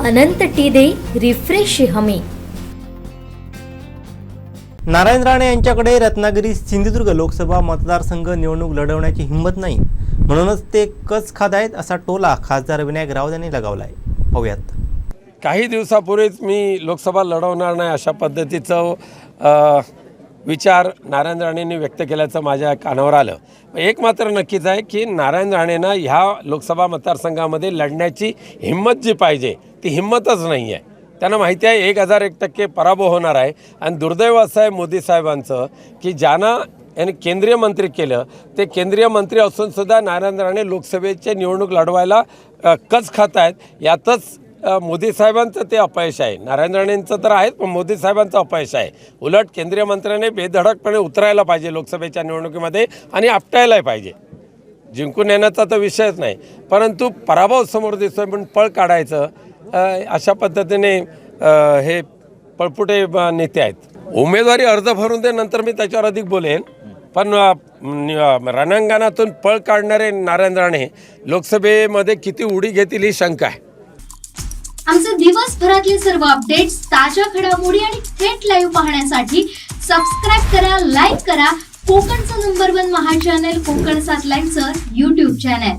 अनंत T refresh हमी. नारायण राणे यांच्याकडे रत्नागिरी सिंधुदुर्ग लोकसभा मतदारसंघ निवडणूक लढवण्याची हिंमत नाही. म्हणूनच ते कच खात आहेत असा टोला खासदार विनायक राऊत यांनी लगावला आहे पाहूयात. काही दिवसापूर्वीच मी लोकसभा लढवणार नाही अशा पद्धतीचं विचार नारायण राणेंनी व्यक्त केल्याचं माझ्या कानावर आलं. एक मात्र नक्कीच आहे की नारायण राणेंना ह्या लोकसभा मतदारसंघामध्ये लढण्याची हिंमत जी पाहिजे ती हिंमतच नाही आहे त्यांना माहिती आहे एक हजार एक टक्के पराभव होणार आहे. आणि दुर्दैव असं आहे मोदी साहेबांचं की ज्यांना यांनी केंद्रीय मंत्री केलं ते केंद्रीय मंत्री असूनसुद्धा नारायण राणे लोकसभेचे निवडणूक लढवायला कच खात आहेत. यातच मोदी साहेबांचं ते अपयश आहे. नारायण राणेंचं तर आहेच पण मोदी साहेबांचं अपयश आहे. उलट केंद्रीय मंत्र्याने बेधडकपणे उतरायला पाहिजे लोकसभेच्या निवडणुकीमध्ये आणि आपटायलाही पाहिजे. जिंकून येण्याचा तर विषयच नाही. परंतु पराभव समोर दिसतोय म्हणून पळ काढायचं अशा पद्धतीने हे पळपुटे नेते आहेत. उमेदवारी अर्ज भरून दे नंतर मी त्याच्यावर अधिक बोलेन. पण रणांगणातून पळ काढणारे नारायण राणे लोकसभेमध्ये किती उडी घेतील ही शंका आहे. आमचे दिवसभरातले सर्व अपडेट्स ताज्या घडामोडी आणि थेट लाईव्ह पाहण्यासाठी सबस्क्राईब करा लाईक करा. कोकणचं नंबर वन महा चॅनल कोकण सात लाईनचं युट्यूब चॅनल